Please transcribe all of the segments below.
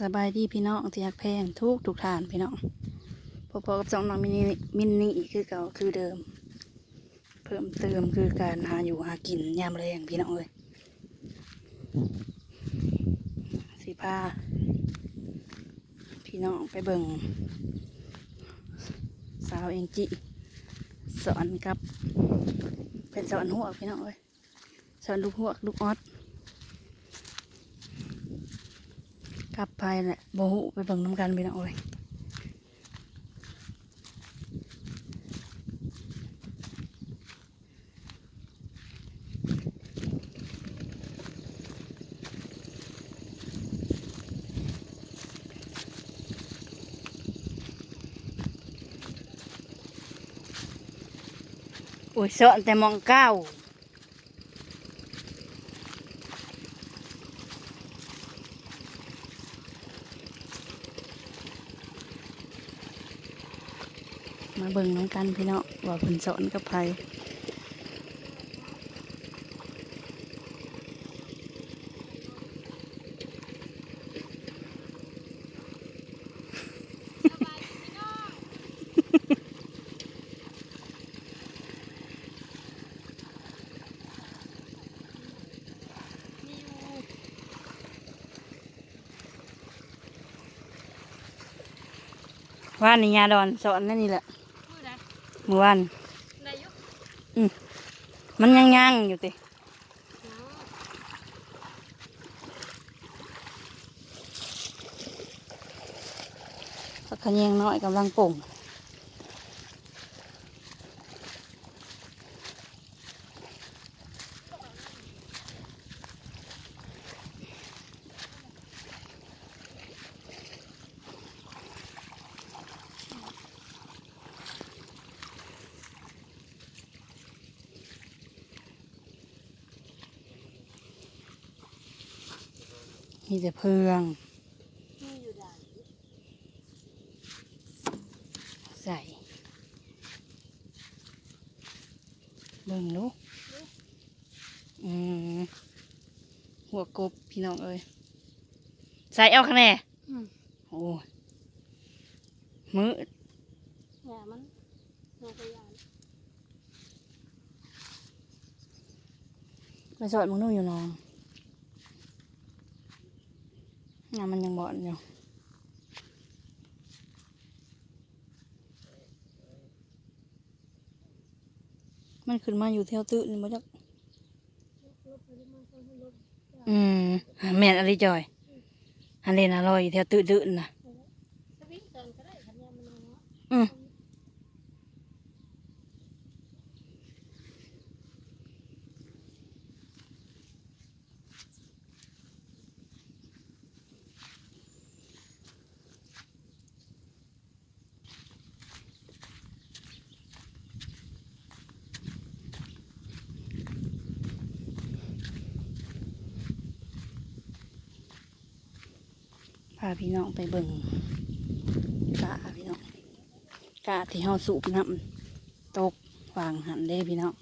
สบายดีพี่น้องที่ฮักแพงทุกทุกทานพี่น้องพอๆกับสองน้องมินิมินนี่คือเก่าคือเดิม เพิ่มเติมคือการหาอยู่หากินยามแรงพี่น้องเอ้ยสีผ้าพี่น้องไปเบิ่งสาวเอ็นจิสอนกับเป็นสอนหัวพี่น้องเอ้ยสอนลูกหัวลูกออด กลับไปแหละโบหูไปเบิ่งน้ำกันไปน้องเอ้ยโอ้ยเสอนแต่มองเก้า มาเบิ่งน้อง กันพี่น้องว่าเพิ่นสอนกับไผว่านนี่ยาดอนสอนนั่นนี่แหละ เมื่อวานอืมมันยังย่างอยู่ติพักขยงน้อยกำลังปุ่ง มีแต่เพืองมีอยู่ใดใส่เบิ่งลูกอืมหัวกบพี่น้องเอ้ยใส่เอาคะแนนอืมโอ้ยมือแหน่มันแหน่ขยานไปสอดมึงนู่นอยู่น้อง น่ะมันยังบอนอยู่มันขึ้นมาอยู่เที่ยวตื้นมาจากอืมแม่นอะไรจอย อันเลนอร่อยอยู่เที่ยวตื้นตื้นนะสวิงเกินก็ได้คันยามมันเอนะอืม พาพี่น้องไปเบิ่งกะพี่น้องกะที่เฮาสูบน้ำตกวางหันเด้พี่น้อง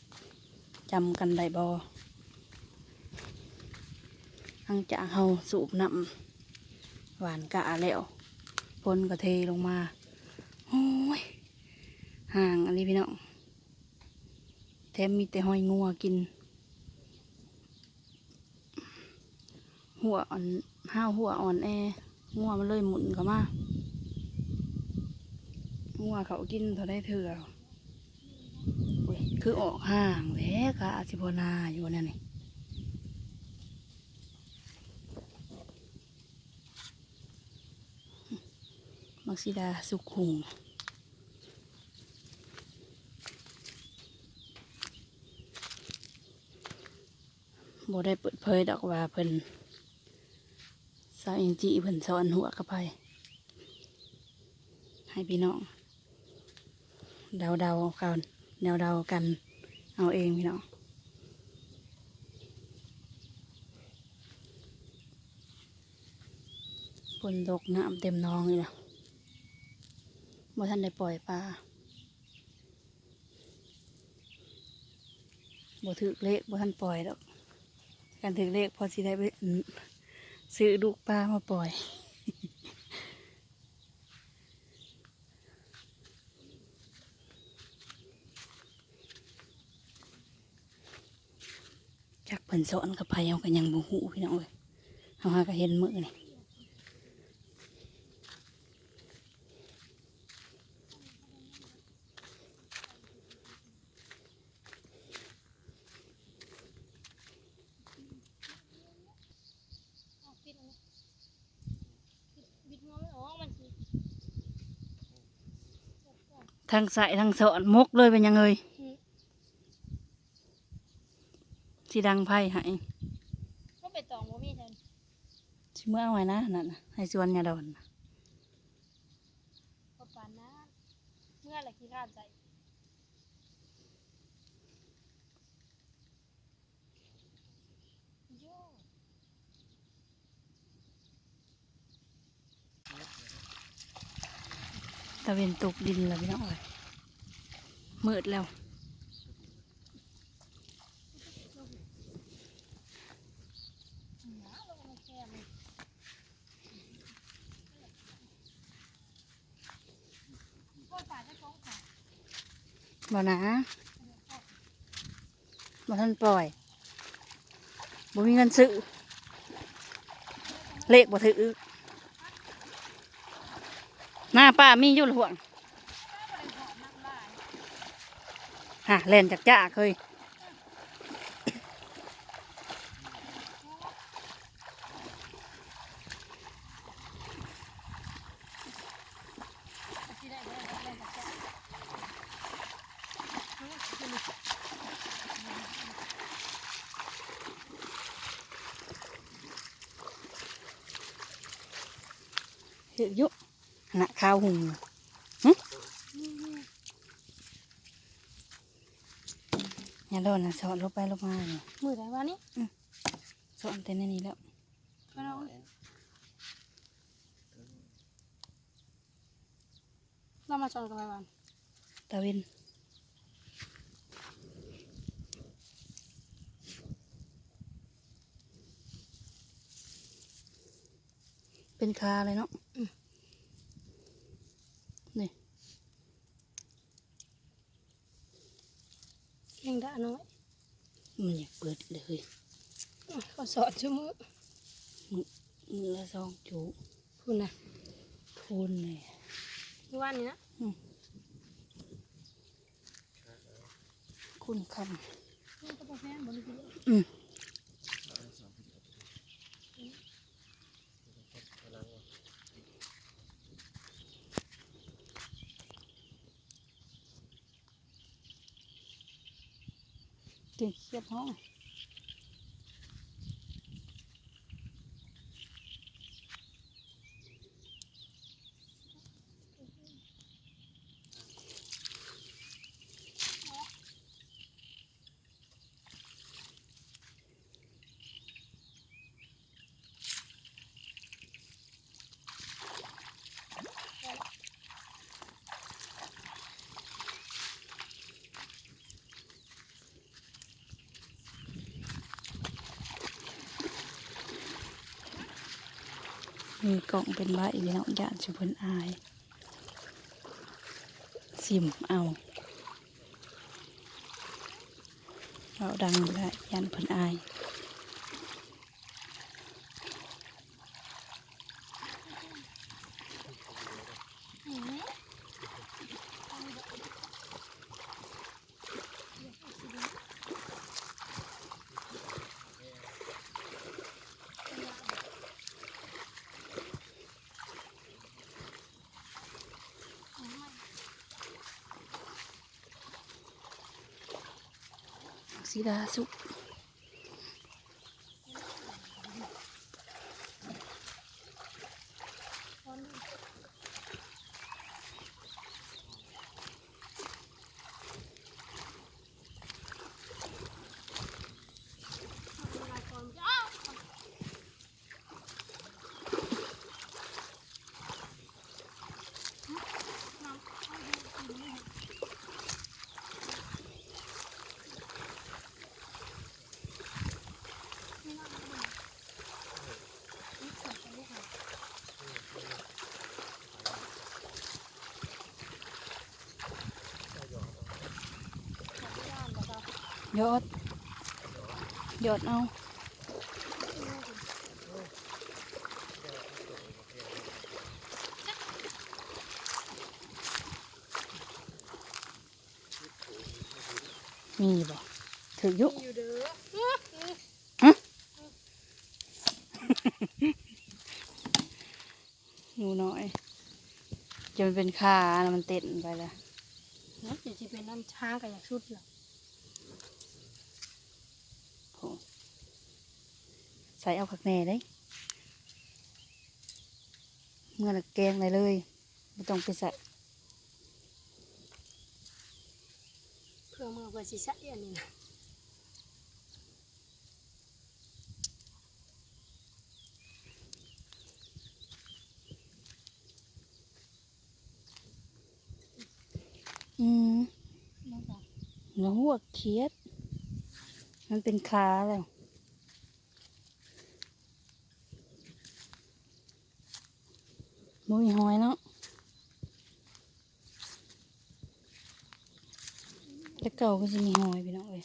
จำกันได้บ่หลังจากเฮาสูบน้ำหวานกะแล้วฝนก็เทลงมาโอ้ยห่างอันนี้พี่น้องแถมมีแต่หอยงัวกิน หัวอ่อนห้าวหัวอ่อนแอ งัวมันเลยหมุนเข้ามางัวเขากินเท่าได้เถื่อยคือออกห่างแล้กะอาชิบนาอยู่เนี่ยนี่มักซิดาสุขุงบ่ได้เปิดเผยดอกว่าเพิ่น สาวเอ็นจีเพิ่นสอนหัวกับไปให้พี่น้องเดาเดากันเดาเดากัน เอาเองพี่น้องฝนตกน้ำเต็มหนองเลยนะบ่ท่านได้ปล่อยปลาบ่ถือเลขบ่ท่านปล่อยดอกการถือเลขพอสิได้ไป ซื้อลูกปลามาปล่อย จักผึ่นสอนกับไผเอากันยังบ่ฮู้พี่น้องเลยเอาหาก็เห็นมือนี่ ทางสายทางสอนมกเลยเป็นยังเอ้ยสิดังไผให้ก็ไปตองบ่มีแทนสิเมื่อเอาไว้นะนั่นน่ะให้สวนยาดอนน่ะก็ปานนั้นเมื่อไหร่ขี้ข้านใจะเวนตกดินแล้วพี่น้องเอ้ยมืดแล้วหนาลงมาแค่มันก็ป่าจะฟ้องค่ะบ่นะบ่ทันปล่อยบ่มีเงินซื้อเลขบ่ถือหน้า ป้ามีอยู่ห่วงฮะเล่นจากจ้าเคยที่ได้ไม่ได้ได้จากแค่เฮ็ดอยุ น้าข้าวหุงหึอย่าโดนนะสอนลงไปลงมานี่มือไหนวะนี่สอนแต่ในนี้แล้วก็เราเรามาจอนกันไปวันตะเวนเป็นคาเลยเนาะนี่ เก่งด่าน้อย มันอยากเปิดเลย ก็ สอนชั่วมือมือละสองจูคุณนะพูนเลยเมื่อวานนี้นะคุณคนี่ก็บอกแม่บริสุทธิ์ำอืมเก่งเขียบห้อง มีกล่องเป็นใบพี่น้องยานชุเพิ่นอายซิมเอาเราดังบ่ได้ยันเพิ่นอาย สีด ยอดหยอดเอามีบ่ถือยุอยู่เด้อหนูน้อย จะมันเป็นคาแล้วมันเต้นไปแล้วนะเดี๋ยวจะเป็นน้ำช้างกับอยากชุดเหรอ ใส่เอาผักแหน่ได้ เมื่อละแกงเลยเลยไม่ต้องไปใส่เพื่อมือเพื่อสิใส่อันนี้นะอืมน้องสาวแล้วหัวเคียด มันเป็นคาแล้วมุ้ยหอยเนาะแต่เก่าก็จะมีหอยพี่น้องเลย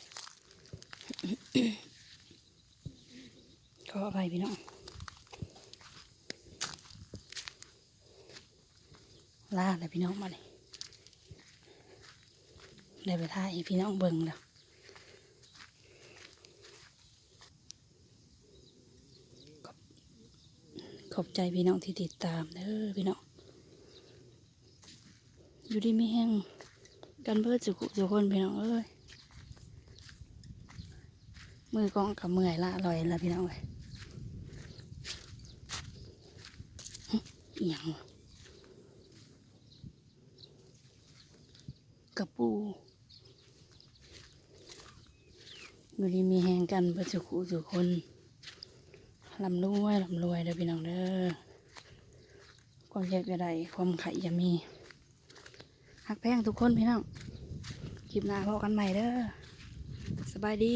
ขออภัยพี่น้องลาเลยพี่น้องมาเลยได้ไปท่าให้พี่น้องเบิ่งแล้วขอบ ขอบใจพี่น้องที่ติดตามเด้อพี่น้องอยู่ดีไม่แห้งกันเพื่อสุขุสุคนพี่น้องเอ้ยมือกองกับเมื่อยละลอยละพี่น้องเลยหึอิหยังกระปูอยู่ดีมีแหงกันเพื่อสุขุสุคน ลำรวยลำรวยเด้อพี่น้องเด้อความเจ็บจะได้ความไข่จะมีหักแพงทุกคนพี่น้องคลิปหน้าพบกันใหม่เด้อสบายดี